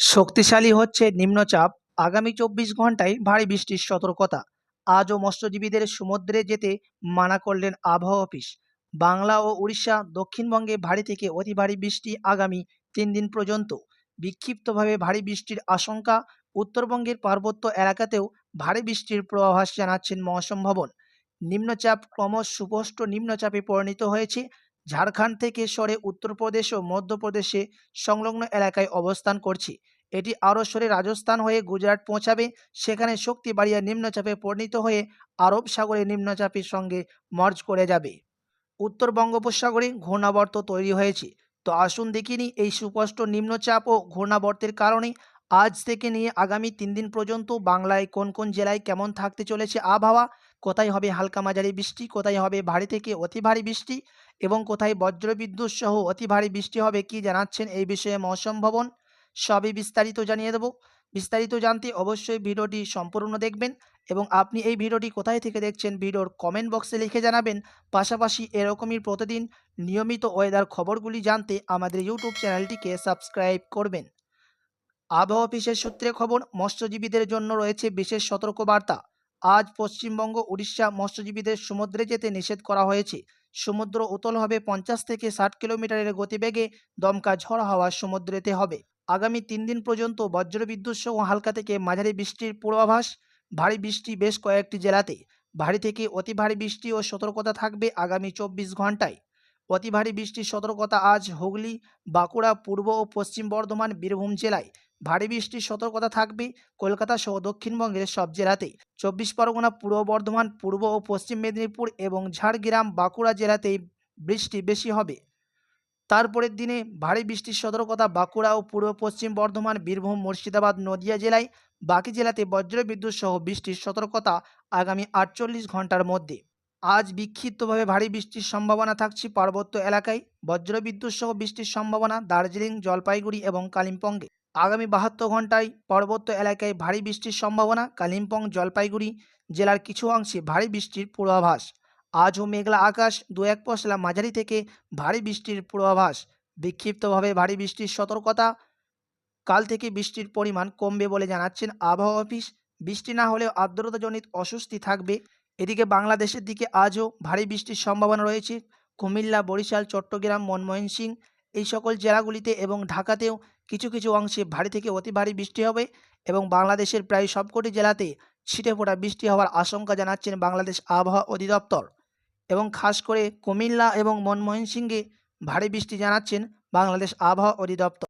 শক্তিশালী হচ্ছে নিম্নচাপ। আগামী চব্বিশ ঘন্টায় ভারী বৃষ্টির সতর্কতা। আজও মৎস্যজীবীদের সমুদ্রে যেতে মানা করলেন আবহাওয়া অফিস। বাংলা ও উড়িষ্যা দক্ষিণবঙ্গে ভারী থেকে অতি ভারী বৃষ্টি আগামী তিন দিন পর্যন্ত। বিক্ষিপ্তভাবে ভারী বৃষ্টির আশঙ্কা উত্তরবঙ্গের পার্বত্য এলাকাতেও ভারী বৃষ্টির পূর্বাভাস জানাচ্ছেন মৌসুম ভবন নিম্নচাপ ক্রমশ সুপষ্ট নিম্নচাপে পরিণত হয়েছে। ঝাড়খণ্ড থেকে সরে উত্তরপ্রদেশ ও মধ্যপ্রদেশে সংলগ্ন এলাকায় অবস্থান করছে। এটি আরও সরে রাজস্থান হয়ে গুজরাট পৌঁছাবে। সেখানে শক্তি বাড়িয়ে নিম্নচাপে পরিণত হয়ে আরব সাগরে নিম্নচাপের সঙ্গে মার্জ করে যাবে। উত্তর বঙ্গোপসাগরে ঘূর্ণাবর্ত তৈরি হয়েছে। তো আসুন দেখিনি এই সুস্পষ্ট নিম্নচাপ ও ঘূর্ণাবর্তের কারণে আজ থেকে নিয়ে আগামী তিন দিন পর্যন্ত বাংলায় কোন কোন জেলায় কেমন থাকতে চলেছে আবহাওয়া? কোথায় হবে হালকা মাঝারি বৃষ্টি, কোথায় হবে ভারী থেকে অতি ভারী বৃষ্টি এবং কোথায় বজ্রবিদ্যুৎ সহ অতি ভারী বৃষ্টি হবে কি জানাচ্ছেন এই বিষয়ে মৌসুম ভবন সবই বিস্তারিত জানিয়ে দেব। বিস্তারিত জানতে অবশ্যই ভিডিওটি সম্পূর্ণ দেখবেন এবং আপনি এই ভিডিওটি কোথায় থেকে দেখছেন ভিডিওর কমেন্ট বক্সে লিখে জানাবেন। পাশাপাশি এরকমই প্রতিদিন নিয়মিত ওয়েদার খবরগুলি জানতে আমাদের ইউটিউব চ্যানেলটিকে সাবস্ক্রাইব করবেন। আবহাওয়া অফিসের সূত্রে খবর, মৎস্যজীবীদের জন্য রয়েছে বিশেষ সতর্কবার্তা। আজ পশ্চিমবঙ্গ উড়িষ্যা মৎস্যজীবীদের সমুদ্রে যেতে নিষেধ করা হয়েছে। সমুদ্র উতল হবে পঞ্চাশ থেকে ষাট কিলোমিটারের গতিবেগে, দমকা ঝড় হাওয়া সমুদ্রেতে হবে। আগামী তিন দিন পর্যন্ত বজ্রবিদ্যুৎ সহ হালকা থেকে মাঝারি বৃষ্টির পূর্বাভাস, ভারী বৃষ্টি বেশ কয়েকটি জেলাতে। ভারী থেকে অতি ভারী বৃষ্টি ও সতর্কতা থাকবে আগামী চব্বিশ ঘন্টায় অতি ভারী বৃষ্টির সতর্কতা আজ হুগলি, বাঁকুড়া, পূর্ব ও পশ্চিম বর্ধমান, বীরভূম জেলায়। ভারী বৃষ্টির সতর্কতা থাকবে কলকাতা সহ দক্ষিণবঙ্গের সব জেলাতেই চব্বিশ পরগনা, পূর্ব বর্ধমান, পূর্ব ও পশ্চিম মেদিনীপুর এবং ঝাড়গ্রাম, বাঁকুড়া জেলাতেই বৃষ্টি বেশি হবে। তারপরের দিনে ভারী বৃষ্টির সতর্কতা বাঁকুড়া ও পূর্ব পশ্চিম বর্ধমান, বীরভূম, মুর্শিদাবাদ, নদিয়া জেলায়। বাকি জেলাতে বজ্রবিদ্যুৎ সহ বৃষ্টির সতর্কতা আগামী আটচল্লিশ ঘণ্টার মধ্যে। আজ বিক্ষিপ্তভাবে ভারী বৃষ্টির সম্ভাবনা থাকছে পার্বত্য এলাকায়। বজ্রবিদ্যুৎ সহ বৃষ্টির সম্ভাবনা দার্জিলিং, জলপাইগুড়ি এবং কালিম্পংয়ে। আগামী বাহাত্তর ঘন্টায় পার্বত্য এলাকায় ভারী বৃষ্টির সম্ভাবনা। কালিম্পং, জলপাইগুড়ি জেলার কিছু অংশে ভারী বৃষ্টির পূর্বাভাস। আজও মেঘলা আকাশ দু এক পশলা মাঝারি থেকে ভারী বৃষ্টির পূর্বাভাস। বিক্ষিপ্তভাবে ভারী বৃষ্টির সতর্কতা। কাল থেকে বৃষ্টির পরিমাণ কমবে বলে জানাচ্ছেন আবহাওয়া অফিস। বৃষ্টি না হলেও আর্দ্রতাজনিত অস্বস্তি থাকবে। এদিকে বাংলাদেশের দিকে আজও ভারী বৃষ্টির সম্ভাবনা রয়েছে। কুমিল্লা, বরিশাল, চট্টগ্রাম মনমোহন সিং এই সকল জেলাগুলিতে এবং ঢাকাতেও কিছু কিছু অংশে ভারী থেকে অতি ভারী বৃষ্টি হবে এবং বাংলাদেশের প্রায় সবকটি জেলাতে ছিটে ফোটা বৃষ্টি হওয়ার আশঙ্কা জানাচ্ছেন বাংলাদেশ আবহাওয়া অধিদপ্তর এবং খাস করে কুমিল্লা এবং মনমোহন সিংহে ভারী বৃষ্টি জানাচ্ছেন বাংলাদেশ আবহাওয়া অধিদপ্তর।